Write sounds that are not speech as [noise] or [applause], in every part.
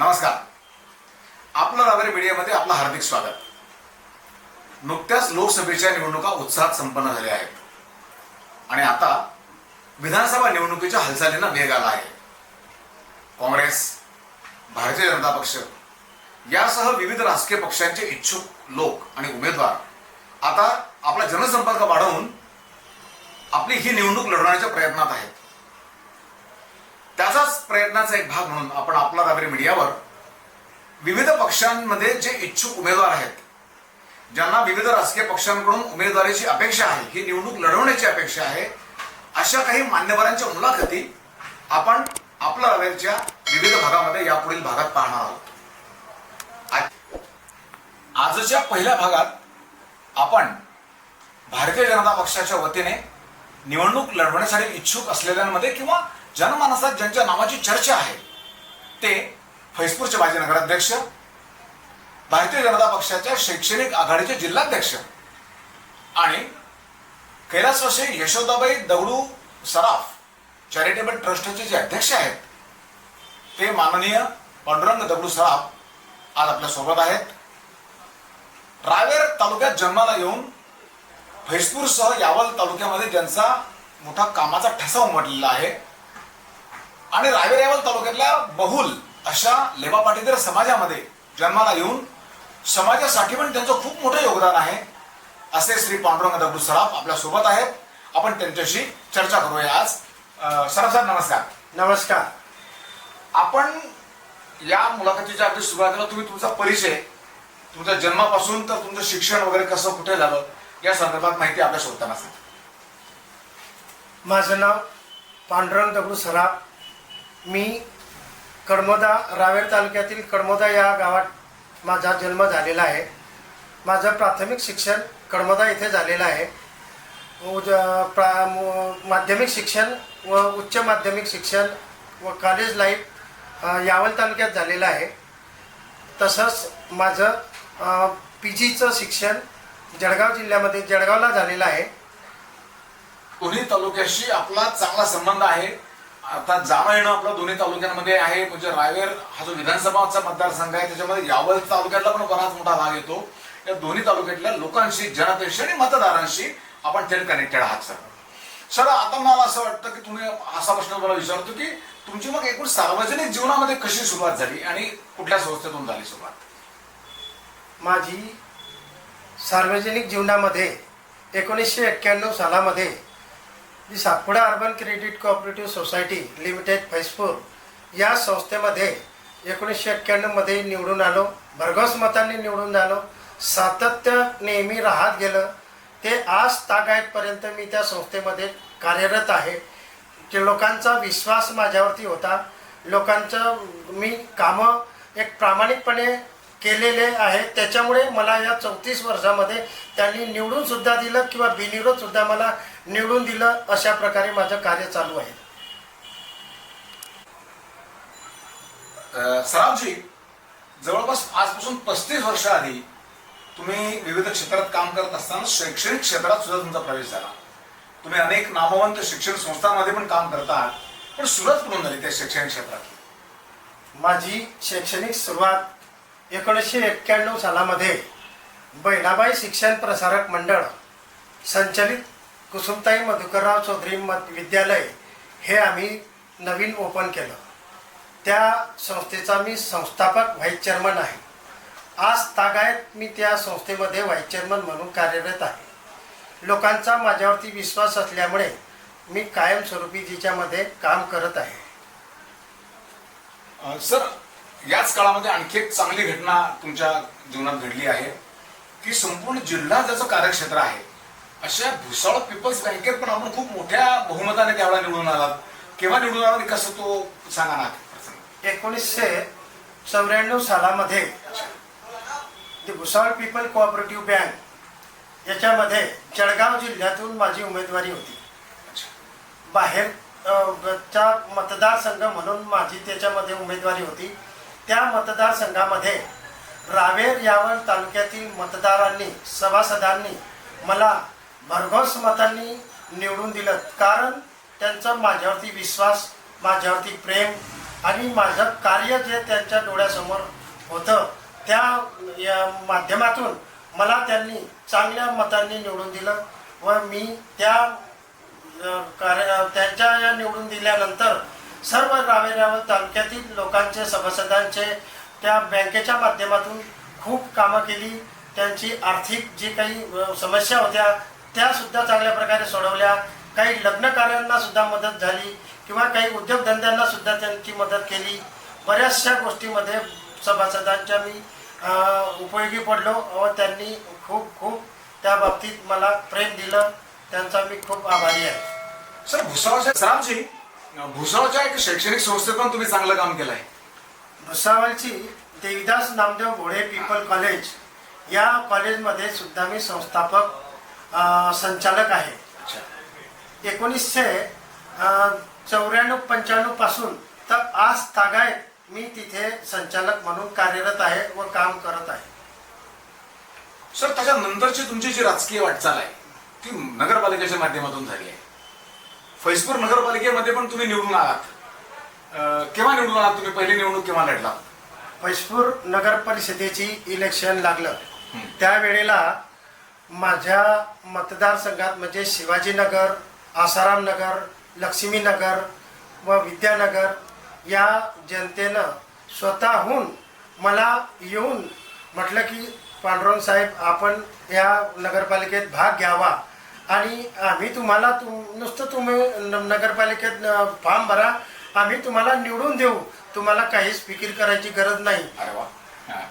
नमस्कार. आपलं रविवारी मीडियामध्ये आपलं हार्दिक स्वागत. नुकत्याच लोकसभेच्या निवडणुका उत्साहात संपन्न झाल्या आहेत. आणि आता विधानसभा निवडणुकीच्या हालचालींना वेग आला आहे. काँग्रेस भारतीय जनता पक्ष यासह विविध राजकीय पक्षांचे इच्छुक लोक आणि उमेदवार आता आपला जनसंपर्क वाढवून आपली ही निवडणूक लढवण्याच्या प्रयत्नात आहेत. त्याचाच प्रयत्नाचा एक भाग म्हणून आपण आपला रविवारी मीडियावर विविध पक्षांमध्ये जे इच्छुक उमेदवार आहेत ज्यांना विविध राजकीय पक्षांकडून उमेदवारीची अपेक्षा आहे ही निवडणूक लढवण्याची अपेक्षा आहे अशा काही मान्यवरांच्या मुलाखती आपण आपल्या रवेरच्या विविध भागामध्ये यापुढील भागात पाहणार आहोत. आजच्या पहिल्या भागात आपण भारतीय जनता पक्षाच्या वतीने निवडणूक लढवण्यासाठी इच्छुक असलेल्यांमध्ये किंवा जनमानसात ज्यांच्या नावाची चर्चा आहे ते फैजपूरचे माजी नगराध्यक्ष भारतीय जनता पक्षाच्या शैक्षणिक आघाडीचे जिल्हाध्यक्ष आणि कैलासवासी यशोदाबाई दगडू सराफ चॅरिटेबल ट्रस्टचे जे अध्यक्ष आहेत ते माननीय पांडुरंग दगडू सराफ आज आपल्यासोबत आहेत. रावेर तालुक्यात जन्माला येऊन फैजपूरसह यावल तालुक्यामध्ये ज्यांचा मोठा कामाचा ठसा उमटलेला आहे आणि रावेर यावल तालुक्यातल्या बहुल अशा लेबा पाटीदार समाजामध्ये जन्माला येऊन समाजासाठी पण त्यांचं खूप मोठं योगदान आहे. असे श्री पांडुरंग दगडू सराफ आपल्यासोबत आहेत. आपण त्यांच्याशी चर्चा करूया आज. सराफ साहेब नमस्कार. नमस्कार. आपण या मुलाखतीच्या अगदी सुरुवातीला तुम्ही तुमचा परिचय तुमच्या जन्मापासून तर तुमचं शिक्षण वगैरे कसं कुठे झालं या संदर्भात माहिती आपल्या सांगा. माझं नाव पांडुरंग दगडू सराफ. मी कडमोदा रावेर तालुक्यातील कडमोदा या गावात माझा जन्म झालेला आहे. माझं प्राथमिक शिक्षण कडमोदा येथे झालेलं आहे. उज- प्रा माध्यमिक शिक्षण व उच्च माध्यमिक शिक्षण व कॉलेज लाईफ यावल तालुक्यात झालेलं आहे. तसंच माझं पी जीचं शिक्षण जळगाव जिल्ह्यामध्ये जळगावला झालेलं आहे. दोन्ही तालुक्याशी आपला चांगला संबंध आहे? आता जामा येणं आपलं दोन्ही तालुक्यांमध्ये आहे. म्हणजे रावेर हा जो विधानसभाचा मतदारसंघ आहे त्याच्यामध्ये यावल तालुक्यातला पण बराच मोठा भाग येतो. या दोन्ही तालुक्यातल्या लोकांशी जनतेशी आणि मतदारांशी आपण थेट कनेक्टेड आहात सर सर आता मला असं वाटतं की तुम्ही असा प्रश्न मला विचारतो की तुमची मग एकूण सार्वजनिक जीवनामध्ये कशी सुरुवात झाली आणि कुठल्या संस्थेतून झाली सुरुवात? माझी सार्वजनिक जीवनामध्ये एकोणीसशे एक्क्याण्णव सालामध्ये जी Satpuda urban credit cooperative society limited Faizpur या संस्थेमध्ये एकोणीसशे एक्क्याण्णवमध्ये निवडून आलो. भरघोस मतांनी निवडून आलो. सातत्य नेहमी राहत गेलं. ते आज तागायतपर्यंत मी त्या संस्थेमध्ये कार्यरत आहे. की लोकांचा विश्वास माझ्यावरती होता. लोकांचं मी कामं एक प्रामाणिकपणे केलेले आहे. त्याच्यामुळे मला या चौतीस वर्षामध्ये त्यांनी निवडून सुद्धा दिलं किंवा बिनविरोध सुद्धा मला निवडून दिलं अशा प्रकारे माझं कार्य चालू आहे. सरावजी जवळपास आजपासून पस्तीस वर्ष आधी तुम्ही विविध क्षेत्रात काम करत असताना शैक्षणिक क्षेत्रात सुद्धा तुमचा प्रवेश झाला. तुम्ही अनेक नामवंत शिक्षण संस्थांमध्ये पण काम करता आहात पण सुरुवात कुठून झाली त्या शैक्षणिक क्षेत्रात? माझी शैक्षणिक सुरुवात एकोणीसशे एक्क्याण्णव सालामध्ये बहिणाबाई शिक्षण प्रसारक मंडळ संचलित कुसुमताई मधुकरराव चौधरी मत विद्यालय हे आम्ही नवीन ओपन केलं. त्या संस्थेचा मी संस्थापक व्हाईस चेअरमन आहे. आज तागायत मी त्या संस्थेमध्ये व्हाईस चेअरमन म्हणून कार्यरत आहे. लोकांचा माझ्यावरती विश्वास असल्यामुळे मी कायमस्वरूपी तिच्यामध्ये काम करत आहे. सर याच काळामध्ये आणखी एक चांगली घटना तुमच्या जीवनात घडली आहे की संपूर्ण जिल्हा ज्याचं कार्यक्षेत्र आहे. अशा भुसावळ पीपल्स बँकेत पण आपण खूप मोठ्या बहुमताने त्यावेळेला निवडून आलात. केव्हा निवडून आला कसं तो सांगा ना? एकोणीसशे चौऱ्याण्णव सालामध्ये ती भुसावळ पीपल कोऑपरेटिव्ह बँक याच्यामध्ये जळगाव जिल्ह्यातून माझी उमेदवारी होती. बाहेरच्या बाहेर मतदारसंघ म्हणून माझी त्याच्यामध्ये उमेदवारी होती. त्या मतदारसंघामध्ये रावेर यावल तालुक्यातील मतदारांनी सभासदांनी मला भरघोस मतांनी निवडून दिलं. कारण त्यांचा माझ्यावरती विश्वास माझ्यावरती प्रेम आणि माझं कार्य जे त्यांच्या डोळ्यासमोर होतं त्या या माध्यमातून मला त्यांनी चांगल्या मतांनी निवडून दिलं व मी त्या कार्य त्यांच्या या निवडून दिल्यानंतर सर्व रावेराव तालुक्यातील लोकांचे सभासदांचे त्या बँकेच्या माध्यमातून खूप कामं केली. त्यांची आर्थिक जी काही समस्या होत्या त्या सुद्धा चांगल्या प्रकारे सोडवल्या. काही लग्न कार्यांना सुद्धा मदत झाली किंवा काही उद्योगधंद्यांना सुद्धा त्यांची मदत केली. बऱ्याचशा गोष्टीमध्ये सभासदांच्या मी उपयोगी पडलो व त्यांनी खूप खूप त्या बाबतीत मला प्रेम दिलं. त्यांचा मी खूप आभारी आहे. सर भुसावळ सरांची भुसावळच्या एक शैक्षणिक संस्थेत पण तुम्ही चांगलं काम केलं आहे भुसावळची देविदास नामदेव घोडे पीपल कॉलेज या कॉलेजमध्ये सुद्धा मी संस्थापक संचालक आहे. एकोणीसशे चौऱ्याण्णव पंच्याण्णवपासून तर आज तागायत मी तिथे संचालक म्हणून कार्यरत आहे व काम करत आहे. सर त्याच्यानंतरची तुमची जी राजकीय वाटचाल आहे ती नगरपालिकेच्या माध्यमातून झाली आहे. फैजपूर नगरपालिकेमध्ये पण तुम्ही निवडून आलात. केव्हा निवडून आलात तुम्ही? पहिली निवडणूक केव्हा लढला? फैजपूर नगर परिषदेची इलेक्शन लागलं. त्यावेळेला माझ्या मतदारसंघात म्हणजे शिवाजीनगर आसाराम नगर लक्ष्मीनगर व विद्यानगर या जनतेनं स्वतःहून मला येऊन म्हटलं की पांडुरंग साहेब आपण या नगरपालिकेत भाग घ्यावा. आणि आम्ही तुम्हाला तुम नुसतं तुम्ही नगरपालिकेत फॉर्म भरा आम्ही तुम्हाला निवडून देऊ. तुम्हाला काहीच फिकीर करायची गरज नाही.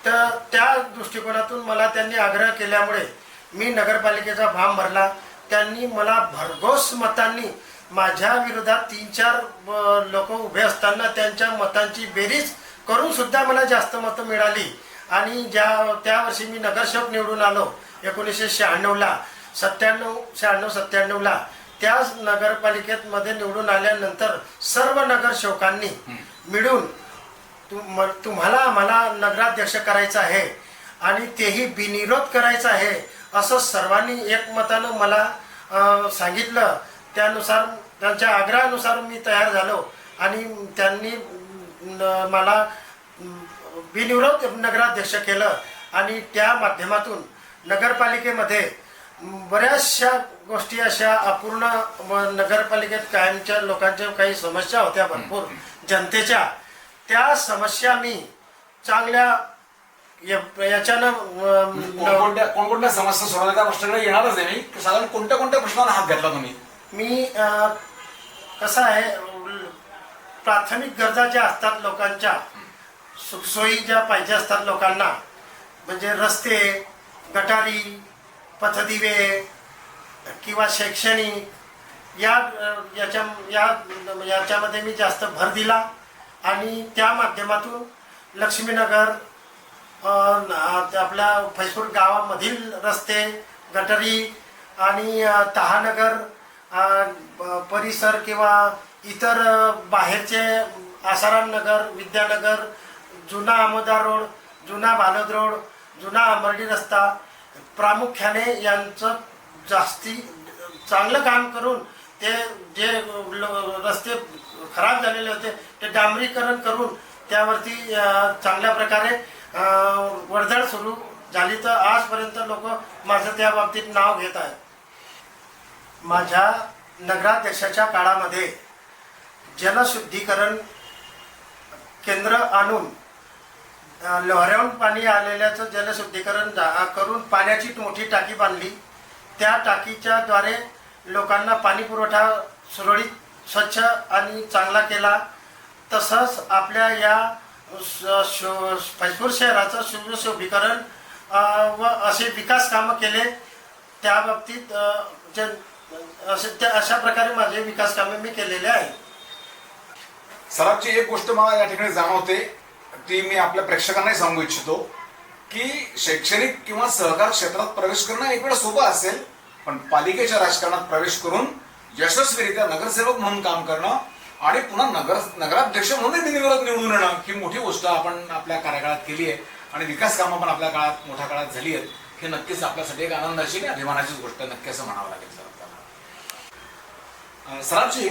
तर त्या दृष्टिकोनातून मला त्यांनी आग्रह केल्यामुळे मी नगरपालिकेचा फॉर्म भरला. त्यांनी मला भरघोस मतांनी माझ्या विरोधात तीन चार लोक उभे असताना त्यांच्या मतांची बेरीज करून सुद्धा मला जास्त मतं मिळाली. आणि ज्या त्या वर्षी मी नगरसेवक निवडून आलो एकोणीसशे शहाण्णवला. सत्त्याण्णव शहाण्णव सत्त्याण्णवला त्याच नगरपालिकेत मध्ये निवडून आल्यानंतर सर्व नगरसेवकांनी मिळून तुम तुम्हाला आम्हाला नगराध्यक्ष करायचं आहे आणि तेही बिनविरोध करायचं आहे असं सर्वांनी एकमतानं मला सांगितलं. त्यानुसार त्यांच्या आग्रहानुसार मी तयार झालो आणि त्यांनी मला अं, बिनविरोध नगराध्यक्ष केलं आणि त्या माध्यमातून नगरपालिकेमध्ये बऱ्याचशा गोष्टी अशा अपूर्ण नगरपालिकेत कायमच्या लोकांच्या काही समस्या होत्या भरपूर. जनतेच्या. त्या समस्या मी चांगल्या या- याच्यानं कोणकोणत्या कोणकोणत्या समस्या सोडवल्या त्या प्रश्नाकडे येणारच आहे मी साधारण कोणत्या कोणत्या प्रश्नाला हात घातला तुम्ही? मी कसं आहे प्राथमिक गरजा ज्या असतात लोकांच्या सुखसोयी ज्या पाहिजे असतात लोकांना म्हणजे रस्ते गटारी पथदिवे किंवा शैक्षणिक या याच्या या याच्यामध्ये मी जास्त भर दिला आणि त्या माध्यमातून लक्ष्मीनगर आपल्या फैसपूर गावामधील रस्ते गटरी आणि तहानगर परिसर किंवा इतर बाहेरचे आसाराम नगर विद्यानगर जुना आमोदार रोड जुना भालद रोड जुना आंबर्डी रस्ता प्रामुख्याने यांचं जास्ती चांगलं काम करून ते जे रस्ते खराब झालेले होते ते डांबरीकरण करून त्यावरती चांगल्या प्रकारे वर्दळ सुरू झाली तर आजपर्यंत लोक माझं त्या बाबतीत नाव घेत आहेत. माझ्या नगराध्यक्षाच्या काळामध्ये जलशुद्धीकरण केंद्र आणून लोहऱ्याहून पाणी आलेल्याचं जलशुद्धीकरण जा- करून पाण्याची मोठी टाकी बांधली. त्या टाकीच्या द्वारे लोकांना पाणी पुरवठा सुरळीत स्वच्छ आणि चांगला केला. तसंच आपल्या या श- फैजपूर शहराचं सुशोभीकरण व असे विकास कामं केले. त्या बाबतीत जे असे त्या अशा प्रकारे माझे विकास कामे मी केलेले आहे सरांची एक गोष्ट मला या ठिकाणी जाणवते. ती मी आपल्या प्रेक्षकांनाही सांगू इच्छितो की शैक्षणिक किंवा सहकार क्षेत्रात प्रवेश करणं एक वेळ सोपं असेल पण पालिकेच्या राजकारणात प्रवेश करून यशस्वीरित्या नगरसेवक म्हणून काम करणं आणि पुन्हा नगर नगराध्यक्ष म्हणून बिनविरोध निवडून येणं ही मोठी गोष्ट आपण आपल्या कार्यकाळात केली आहे आणि विकास कामं पण आपल्या काळात मोठ्या काळात झाली आहेत. हे नक्कीच आपल्यासाठी एक आनंदाची आणि अभिमानाचीच गोष्ट नक्की असं म्हणावं लागेल सर आपल्याला सरांची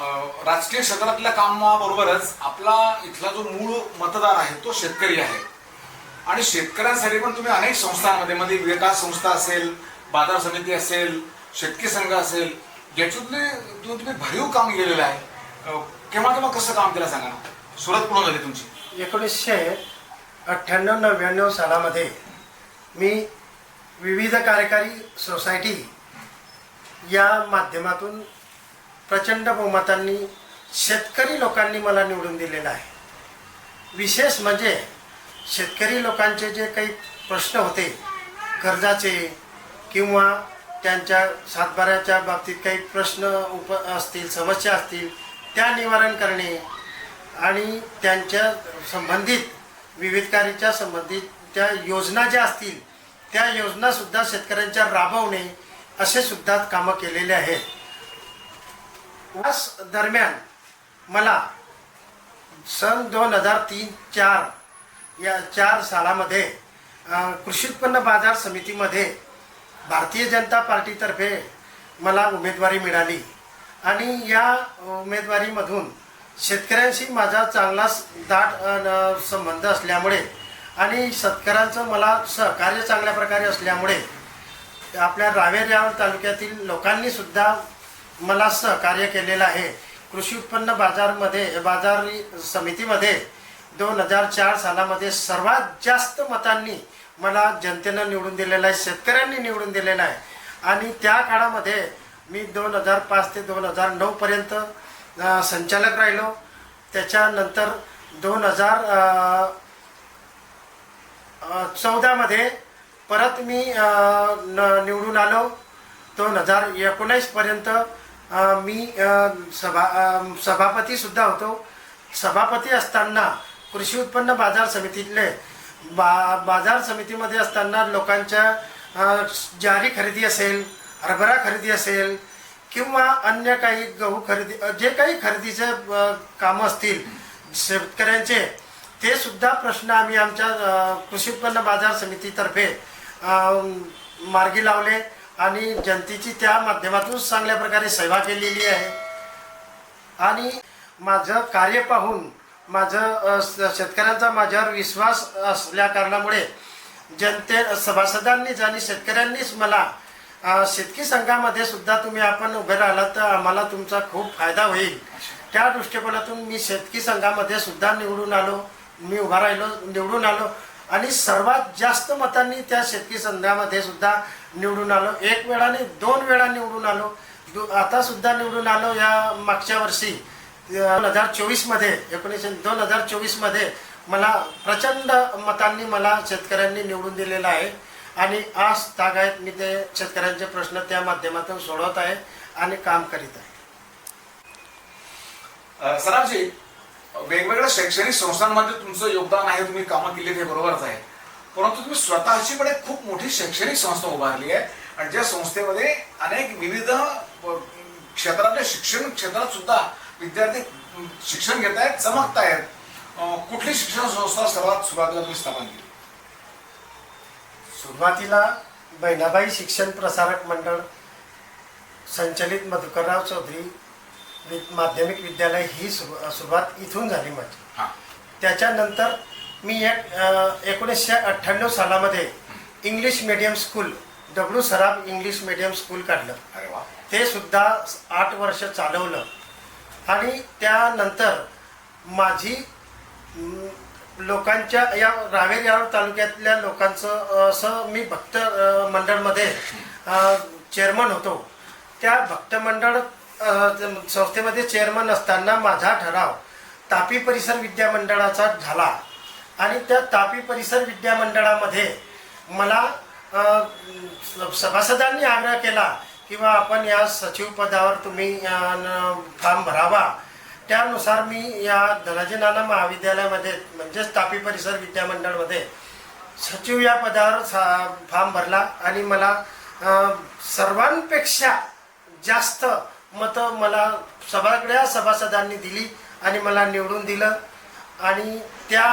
राजकीय क्षेत्रातल्या कामाबरोबरच आपला इथला जो मूळ मतदार आहे तो शेतकरी आहे. आणि शेतकऱ्यांसाठी पण तुम्ही अनेक संस्थांमध्ये मध्ये विकास संस्था असेल बाजार समिती असेल शेतकी संघ असेल याच्यातले तुम्ही तुम्ही भरीव काम केलेलं आहे केव्हा केव्हा कसं काम केलं सांगा ना? सुरत पूर्ण झाली तुमची? एकोणीसशे अठ्ठ्याण्णव नव्याण्णव सालामध्ये मी विविध कार्यकारी सोसायटी या माध्यमातून प्रचंड बहुमतांनी शेतकरी लोकांनी मला निवडून दिलेलं आहे. विशेष म्हणजे शेतकरी लोकांचे जे काही प्रश्न होते कर्जाचे किंवा त्यांच्या सातबाऱ्याच्या बाबतीत काही प्रश्न उप असतील समस्या असतील त्या निवारण करणे आणि त्यांच्या संबंधित विविधकारीच्या संबंधित त्या योजना ज्या असतील त्या योजनासुद्धा शेतकऱ्यांच्या राबवणे असे सुद्धा कामं केलेले आहेत. याच दरम्यान मला सन दोन हजार तीन चार या चार सालामध्ये कृषी उत्पन्न बाजार समितीमध्ये भारतीय जनता पार्टीतर्फे मला उमेदवारी मिळाली. आणि या उमेदवारीमधून शेतकऱ्यांशी माझा चांगलाच दाट संबंध असल्यामुळे आणि शेतकऱ्यांचं मला सहकार्य चांगल्या प्रकारे असल्यामुळे आपल्या रावेर तालुक्यातील लोकांनीसुद्धा मला सहकार्य केलेलं आहे. कृषी उत्पन्न बाजारमध्ये बाजार समितीमध्ये दोन हजार चार सालामध्ये सर्वात जास्त मतांनी मला जनतेनं निवडून दिलेलं आहे शेतकऱ्यांनी निवडून दिलेलं आहे. आणि त्या काळामध्ये मी दोन हजार पाच ते दोन हजार नऊपर्यंत संचालक राहिलो. त्याच्यानंतर दोन हजार चौदामध्ये परत मी न- निवडून आलो. दोन हजार एकोणीसपर्यंत मी सभा सभापतीसुद्धा होतो. सभापती असताना कृषी उत्पन्न बाजार समितीतले बा बाजार समितीमध्ये असताना लोकांच्या ज्वारी खरेदी असेल हरभरा खरेदी असेल किंवा अन्य काही गहू खरेदी जे काही खरेदीचे कामं असतील शेतकऱ्यांचे ते सुद्धा प्रश्न आम्ही आमच्या कृषी उत्पन्न बाजार समितीतर्फे मार्गी लावले. आणि जनतेची त्या माध्यमातून चांगल्या प्रकारे सेवा केलेली आहे. आणि माझं कार्य पाहून माझं शेतकऱ्यांचा माझ्यावर विश्वास असल्या कारणामुळे जनते सभासदांनीच आणि शेतकऱ्यांनीच मला शेतकी संघामध्ये सुद्धा तुम्ही आपण उभे राहिलात तर आम्हाला तुमचा खूप फायदा होईल. त्या दृष्टिकोनातून मी शेतकी संघामध्ये सुद्धा निवडून आलो. मी उभा राहिलो निवडून आलो. आणि सर्वात जास्त मतांनी त्या शेतकी संघामध्ये सुद्धा निवडून आलो. एक वेळाने दोन वेळा निवडून आलो. दु- आता सुद्धा निवडून आलो या मागच्या वर्षी. दोन हजार चोवीसमध्ये एकोणीसशे दोन हजार चोवीसमध्ये मला प्रचंड मतांनी मला शेतकऱ्यांनी निवडून दिलेलं आहे. आणि आज तागायत मी ते शेतकऱ्यांचे प्रश्न त्या माध्यमातून सोडवत आहे आणि काम करीत आहे. सरावजी वेगवेगळ्या शैक्षणिक संस्थांमध्ये तुमचं योगदान आहे तुम्ही कामं केली ते बरोबरच आहे. परंतु तुम्ही स्वतःची पण एक खूप मोठी शैक्षणिक संस्था उभारली आहे आणि ज्या संस्थेमध्ये अनेक विविध क्षेत्रातल्या शिक्षण क्षेत्रात सुद्धा विद्यार्थी शिक्षण घेत आहेत चमकत आहेत. कुठली शिक्षण संस्था सर्वात सुरुवातीला तुम्ही स्थापन केली? सुरुवातीला बहिणाबाई शिक्षण प्रसारक मंडळ संचलित मधुकरराव चौधरी वि- माध्यमिक विद्यालय ही सुरू सुरुवात इथून झाली माझी. हा. त्याच्यानंतर मी एक एकोणीसशे अठ्ठ्याण्णव सालामध्ये English medium school Dagadu Saraf English medium school काढलं. अरे वा. ते सुद्धा आठ वर्ष चालवलं. आणि त्यानंतर माझी लोकांच्या या रावेर या तालुक्यातल्या लोकांचं असं मी भक्त मंडळमध्ये चेअरमन होतो. त्या भक्त मंडळ संस्थेमध्ये चेअरमन असताना माझा ठराव तापी परिसर विद्यामंडळाचा झाला. आणि त्या तापी परिसर विद्यामंडळामध्ये मला सभासदांनी आग्रह केला किंवा आपण या सचिव पदावर तुम्ही अ, फॉर्म भरावा. त्यानुसार मी या धनाजी नाना महाविद्यालयामध्ये म्हणजेच तापी परिसर विद्यामंडळमध्ये सचिव या पदावर सा- फॉर्म भरला. आणि मला सर्वांपेक्षा जास्त मतं मला सगळ्या सभासदांनी दिली आणि मला निवडून दिलं. आणि त्या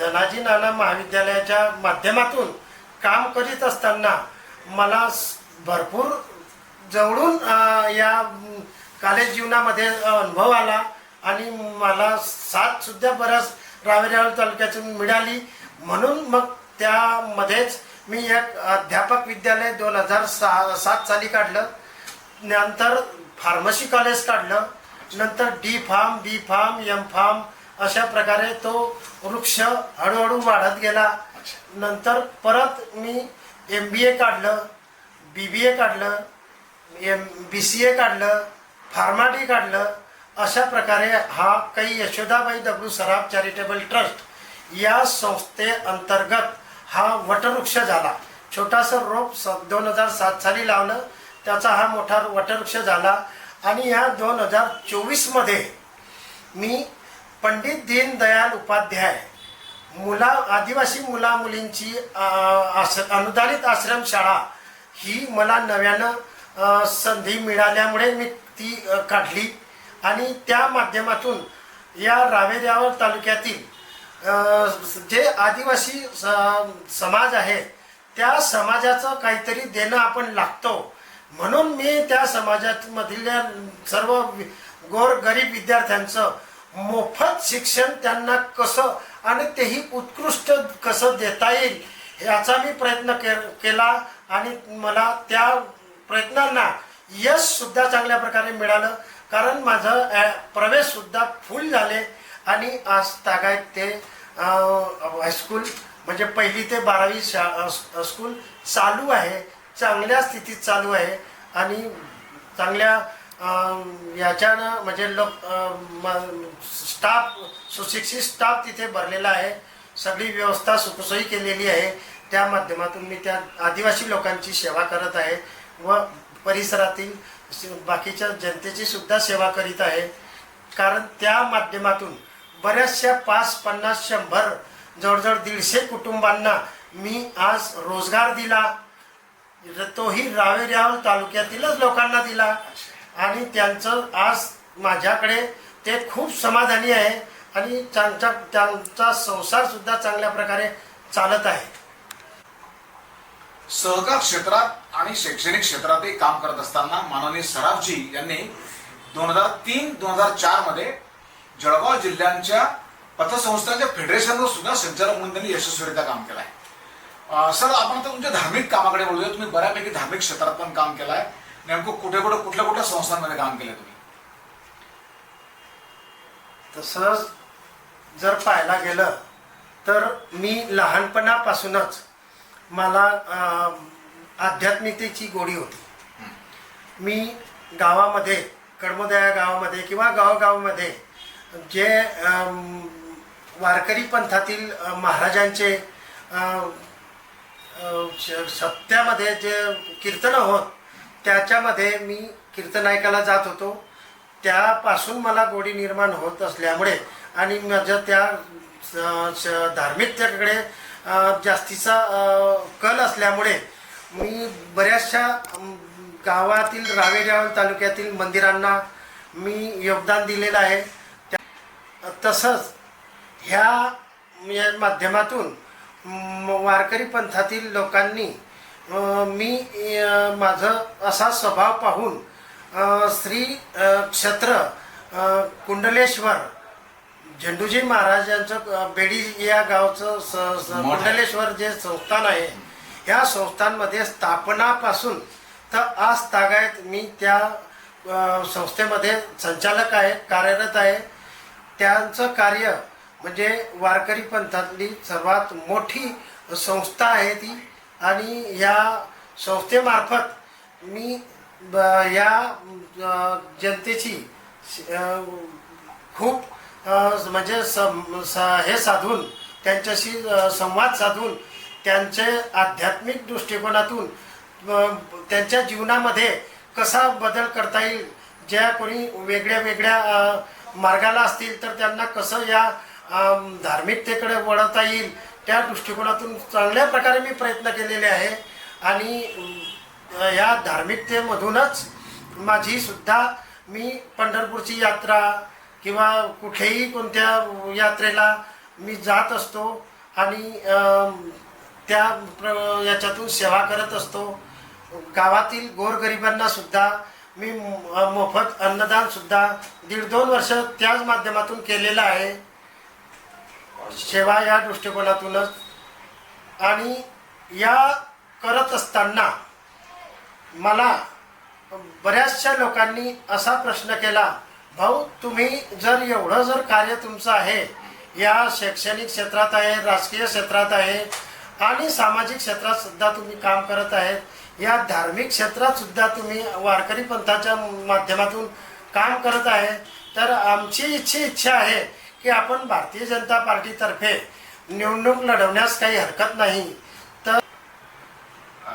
धनाजी नाना महाविद्यालयाच्या माध्यमातून काम करीत असताना मला भरपूर जवळून या कॉलेज जीवनामध्ये अनुभव आला आणि मला साथसुद्धा बऱ्याच रावेराव तालुक्यातून मिळाली. म्हणून मग त्यामध्येच मी एक अध्यापक विद्यालय दोन हजार सहा सात साली काढलं. नंतर फार्मसी कॉलेज काढलं नंतर D pharm B pharm M pharm अशा प्रकारे तो वृक्ष हळूहळू वाढत गेला. नंतर परत मी एम बी ए काढलं बी बी ए काढलं एम बी सी ए काढलं फार्माडी काढलं. अशा प्रकारे हा काही यशोदाबाई दगडू सराफ चॅरिटेबल ट्रस्ट या संस्थेअंतर्गत हा वटवृक्ष झाला. छोटासा रोप स दोन हजार सात साली लावलं. त्याचा हा मोठा वटवृक्ष झाला. आणि ह्या दोन हजार चोवीसमध्ये मी पंडित दीनदयाल उपाध्याय मुला आदिवासी मुला मुलींची आस अनुदानित आश्रमशाळा ही मला नव्यानं संधी मिळाल्यामुळे मी ती काढली. आणि त्या माध्यमातून या रावेरावर तालुक्यातील जे आदिवासी स- समाज आहे त्या समाजाचं काहीतरी देणं आपण लागतो. म्हणून मी त्या समाजामधल्या सर्व गोर गरीब विद्यार्थ्यांचं मोफत शिक्षण त्यांना कसं आणि तेही उत्कृष्ट कसं देता येईल याचा मी प्रयत्न के केला आणि मला त्या प्रयत्नांना यश सुद्धा चांगल्या प्रकारे मिळालं. कारण माझं अ, प्रवेश सुद्धा फुल झाले आणि आज तागायत ते हायस्कूल म्हणजे पहिली ते बारावी शा स्कूल चालू आहे. चांगल्या स्थितीत चालू आहे आणि चांगल्या याच्यानं म्हणजे लोक स्टाफ सुशिक्षित स्टाफ तिथे भरलेला आहे. सगळी व्यवस्था सुखसोयी केलेली आहे. त्या माध्यमातून मी त्या आदिवासी लोकांची सेवा करत आहे व परिसरातील बाकीच्या जनतेची सुद्धा सेवा करीत आहे. कारण त्या माध्यमातून बऱ्याचशा पाच पन्नास शंभर जवळजवळ दीडशे कुटुंबांना मी आज रोजगार दिला. तोही रावेराव तालुक्यातीलच लोकांना दिला. आणि त्यांचं आज माझ्याकडे ते खूप समाधानी आहे. आणि त्यांचा त्यांचा संसार सुद्धा चांगल्या प्रकारे चालत आहे. सहकार क्षेत्रात आणि शैक्षणिक क्षेत्रातही काम करत असताना माननीय सराफजी यांनी दोन हजार तीन दोन हजार चारमध्ये जळगाव जिल्ह्यांच्या पतसंस्थांच्या फेडरेशनवर सुद्धा संचालक म्हणून त्यांनी यशस्वीरित्या काम केलं आहे सर आपण आता तुमच्या धार्मिक कामाकडे बोलूया तुम्ही बऱ्यापैकी धार्मिक क्षेत्रात पण काम केलं आहे नेमकं कुठे कुठे कुठल्या कुठल्या संस्थांमध्ये काम केलं तुम्ही? तसंच जर पाहायला गेलं तर मी लहानपणापासूनच मला आध्यात्मिकतेची गोडी होती. मी गावामध्ये कडमोदया गावामध्ये किंवा गावगावामध्ये जे वारकरी पंथातील महाराजांचे सत्यामध्ये जे कीर्तनं होत त्याच्यामध्ये मी कीर्तन ऐकायला जात होतो. त्यापासून मला गोडी निर्माण होत असल्यामुळे आणि माझ्या त्या श- धार्मिकतेकडे जास्तीचा कल असल्यामुळे मी बऱ्याचशा गावातील रावेगाव तालुक्यातील मंदिरांना मी योगदान दिलेलं आहे. त्या- तसंच ह्या या माध्यमातून वारकरी पंथातील लोकांनी मी माझं असा स्वभाव पाहून श्री क्षत्र कुंडलेश्वर झेंडूजी महाराजांचं बेडी या गावचं स-. कुंडलेश्वर जे संस्थान आहे या संस्थांमध्ये स्थापनापासून तर आज तागायत मी त्या संस्थेमध्ये संचालक आहे कार्यरत आहे त्यांचं कार्य म्हणजे वारकरी पंथातली सर्वात मोठी संस्था आहे ती. आणि या संस्थेमार्फत मी ब- या जनतेची खूप म्हणजे सम- सा हे साधून त्यांच्याशी संवाद साधून त्यांचे आध्यात्मिक दृष्टिकोनातून त्यांच्या जीवनामध्ये कसा बदल करता येईल ज्या कोणी वेगळ्या वेगळ्या मार्गाला असतील तर त्यांना कसं या धार्मिकतेकडे वळवता येईल त्या दृष्टिकोनातून चांगल्या प्रकारे मी प्रयत्न केलेले आहे. आणि ह्या या धार्मिकतेमधूनच माझी सुद्धा मी पंढरपूरची यात्रा किंवा कुठेही कोणत्या यात्रेला मी जात असतो आणि त्या प्र याच्यातून सेवा करत असतो. गावातील गोरगरिबांना सुद्धा मी मोफत अन्नदानसुद्धा दीड दोन वर्ष त्याच माध्यमातून केलेलं आहे. सेवा या दृष्टिकोनातूनच. आणि या करत असताना मला बऱ्याचशा लोकांनी असा प्रश्न केला भाऊ तुम्ही जर एवढं जर कार्य तुमचं आहे या शैक्षणिक क्षेत्रात आहे राजकीय क्षेत्रात आहे आणि सामाजिक क्षेत्रात सुद्धा तुम्ही काम करत आहेत या धार्मिक क्षेत्रात सुद्धा तुम्ही वारकरी पंथाच्या माध्यमातून काम करत आहे तर आमची इच्छी इच्छा आहे की आपण भारतीय जनता पार्टीतर्फे निवडणूक लढवण्यास काही हरकत नाही. तर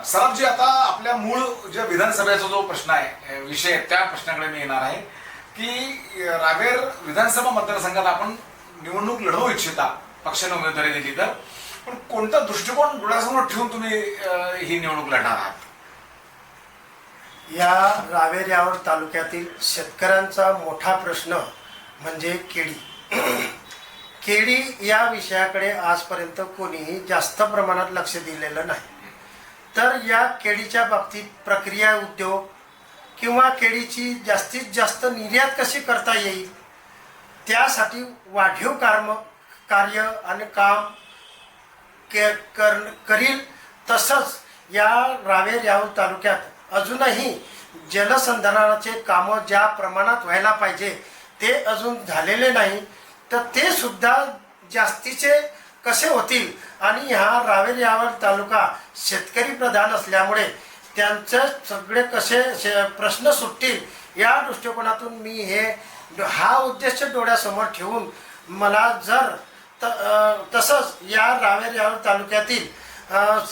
सराफजी आता आपल्या मूळ जे विधानसभेचा जो प्रश्न आहे विषय त्या प्रश्नाकडे मी येणार आहे की रावेर विधानसभा मतदारसंघात आपण निवडणूक लढवू इच्छिता पक्षाने उमेदवारी दिली तर. पण कोणता दृष्टिकोन डोळ्यासमोर ठेवून तुम्ही ही निवडणूक लढणार आहात? या रावेर यावर तालुक्यातील शेतकऱ्यांचा मोठा प्रश्न म्हणजे केळी [coughs] केळी या विषयाकडे आजपर्यंत कोणीही जास्त प्रमाणात लक्ष दिलेलं नाही. तर या केळीच्या बाबतीत प्रक्रिया उद्योग किंवा केळीची जास्तीत जास्त निर्यात कशी करता येईल त्यासाठी वाढीव कार्म कार्य आणि काम के कर करील तसंच या रावेर यावल तालुक्यात अजूनही जलसंधारणाचे कामं ज्या प्रमाणात व्हायला पाहिजे ते अजून झालेले नाही तर ते सुद्धा जास्तीचे कसे होतील? आणि हा रावेर यावर तालुका शेतकरी प्रधान असल्यामुळे त्यांचं सगळे कसे शे- प्रश्न सुटतील या दृष्टिकोनातून मी हे हा उद्देश डोळ्यासमोर ठेवून मला जर त तसंच या रावेर यावर तालुक्यातील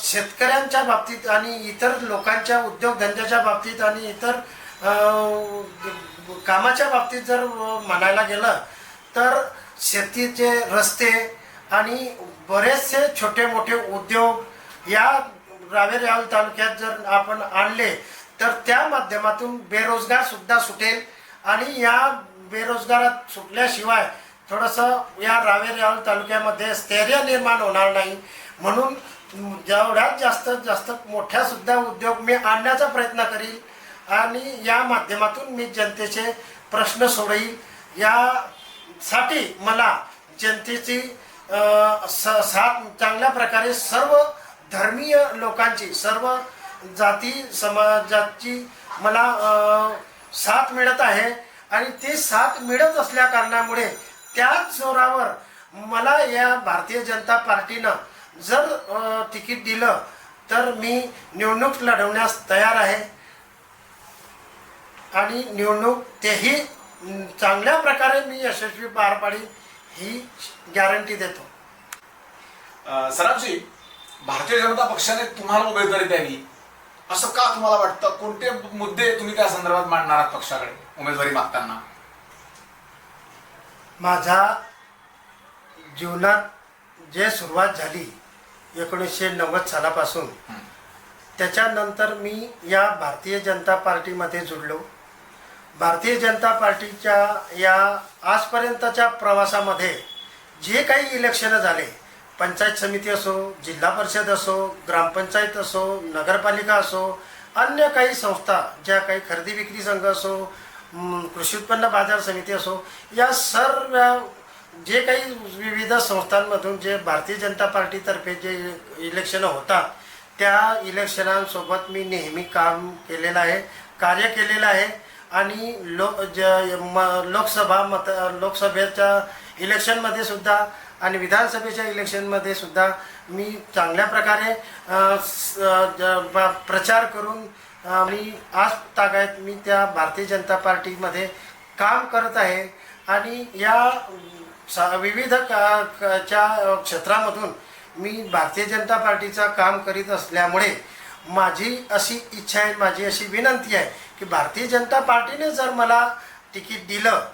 शेतकऱ्यांच्या बाबतीत आणि इतर लोकांच्या उद्योगधंद्याच्या बाबतीत आणि इतर कामाच्या बाबतीत जर म्हणायला गेलं तर शेतीचे रस्ते आणि बरेचसे छोटे मोठे उद्योग या रावेर याल तालुक्यात जर आपण आणले तर त्या माध्यमातून बेरोजगार सुद्धा सुटेल आणि या बेरोजगारात सुटल्याशिवाय थोडंसं या रावेर याल तालुक्यामध्ये स्थैर्य निर्माण होणार नाही. म्हणून जेवढ्यात जास्त जास्त मोठ्यासुद्धा उद्योग मी आणण्याचा प्रयत्न करील आणि या माध्यमातून मी जनतेचे प्रश्न सोडईल यासाठी मला जनतेची स- साथ चांगल्या प्रकारे सर्व धर्मीय लोकांची सर्व जाती समाजाची मला साथ मिळत आहे. आणि ते साथ मिळत असल्या कारणामुळे त्याच जोरावर मला या भारतीय जनता पार्टीनं जर तिकीट दिलं तर मी निवडणूक लढवण्यास तयार आहे. आणि निवडणूक तेही चांगल्या प्रकारे मी यशस्वी पार पाडीन ही गॅरंटी देतो. अ, सराफजी भारतीय जनता पक्षाने तुम्हाला उमेदवारी द्यावी असं का तुम्हाला वाटतं? कोणते मुद्दे तुम्ही त्या संदर्भात मांडणार आहात पक्षाकडे उमेदवारी मागताना? माझा जीवनात जे सुरुवात झाली एकोणीसशे नव्वद सालापासून त्याच्यानंतर मी या भारतीय जनता पार्टीमध्ये जुडलो. भारतीय जनता पार्टीच्या या आजपर्यंतच्या प्रवासामध्ये जे काही इलेक्शनं झाले पंचायत समिती असो जिल्हा परिषद असो ग्रामपंचायत असो नगरपालिका असो अन्य काही संस्था ज्या काही खरेदी विक्री संघ असो कृषी उत्पन्न बाजार समिती असो या सर्व जे काही विविध संस्थांमधून जे भारतीय जनता पार्टीतर्फे जे इलेक्शनं होतात त्या इलेक्शनांसोबत मी नेहमी काम केलेलं आहे कार्य केलेलं आहे. आणि लो ज म लोकसभा मत लोकसभेच्या इलेक्शनमध्ये सुद्धा आणि विधानसभेच्या इलेक्शनमध्ये सुद्धा मी चांगल्या प्रकारे प्रचार करून मी आज तागायत मी त्या भारतीय जनता पार्टीमध्ये काम करत आहे. आणि या सा विविध क- च्या क्षेत्रामधून मी भारतीय जनता पार्टीचं काम करीत असल्यामुळे माझी अशी इच्छा आहे माझी अशी विनंती आहे की भारतीय जनता पार्टीने जर मला तिकीट दिलं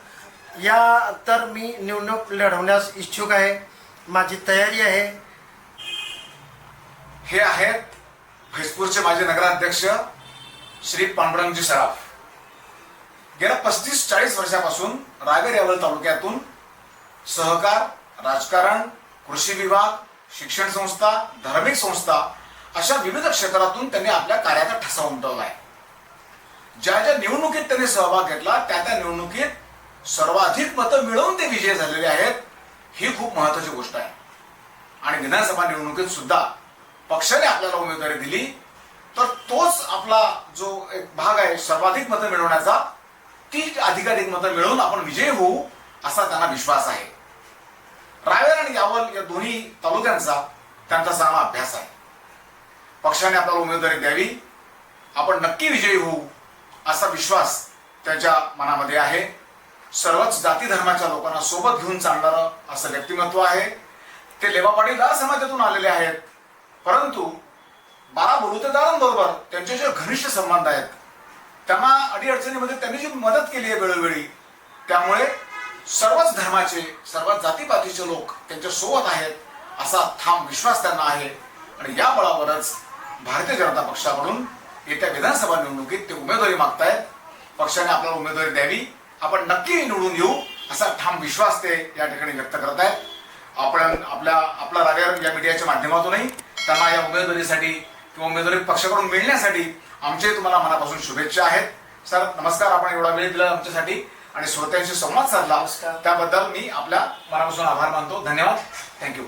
या तर मी निवडणूक लढवण्यास इच्छुक आहे. माझी तयारी आहे. हे आहेत भैसपूरचे माजी नगराध्यक्ष श्री पांडुरंगजी सराफ. गेल्या पस्तीस चाळीस वर्षापासून रावेर यावल तालुक्यातून सहकार राजकारण कृषी विभाग शिक्षण संस्था धार्मिक संस्था अशा विविध क्षेत्रातून त्यांनी आपल्या कार्याचा ठसा उमटवला आहे ज्या ज्या निवडणुकीत त्यांनी सहभाग घेतला त्या त्या निवडणुकीत सर्वाधिक मतं मिळवून ते विजय झालेले आहेत ही खूप महत्वाची गोष्ट आहे. आणि विधानसभा निवडणुकीत सुद्धा पक्षाने आपल्याला उमेदवारी दिली तर तोच आपला जो एक भाग आहे सर्वाधिक मतं मिळवण्याचा ती अधिकाधिक मतं मिळवून आपण विजयी होऊ असा त्यांना विश्वास आहे. रावेर आणि यावल या दोन्ही तालुक्यांचा त्यांचा चांगला अभ्यास आहे. पक्षाने आपल्याला उमेदवारी द्यावी आपण नक्की विजयी होऊ असा विश्वास त्यांच्या मनामध्ये आहे. सर्वच जाती धर्माच्या लोकांना सोबत घेऊन चालणारं असं व्यक्तिमत्व आहे. ते लेवापाडी पाटीलदार समाजातून आलेले आहेत. परंतु बारा बलुतेदारांबरोबर त्यांचे जे घनिष्ठ संबंध आहेत त्यांना अडीअडचणीमध्ये त्यांनी जी मदत केली आहे वेळोवेळी त्यामुळे सर्वच धर्माचे सर्वच जातीपातीचे लोक त्यांच्यासोबत आहेत असा ठाम विश्वास त्यांना आहे. आणि या बळावरच भारतीय जनता पक्षाकडून येत्या विधानसभा निवडणुकीत ते उमेदवारी मागतायत. पक्षाने आपल्याला उमेदवारी द्यावी. आपण नक्की निवडून येऊ असा ठाम विश्वास ते या ठिकाणी व्यक्त करत आहेत आपण आपल्या आपला रावेर या मीडियाच्या माध्यमातूनही त्यांना या उमेदवारीसाठी किंवा उमेदवारी पक्षाकडून मिळण्यासाठी आमचे तुम्हाला मनापासून शुभेच्छा आहेत. सर नमस्कार. आपण एवढा वेळ दिला आमच्यासाठी आणि श्रोत्यांशी संवाद साधला. त्याबद्दल मी आपल्या मनापासून आभार मानतो. धन्यवाद. थँक्यू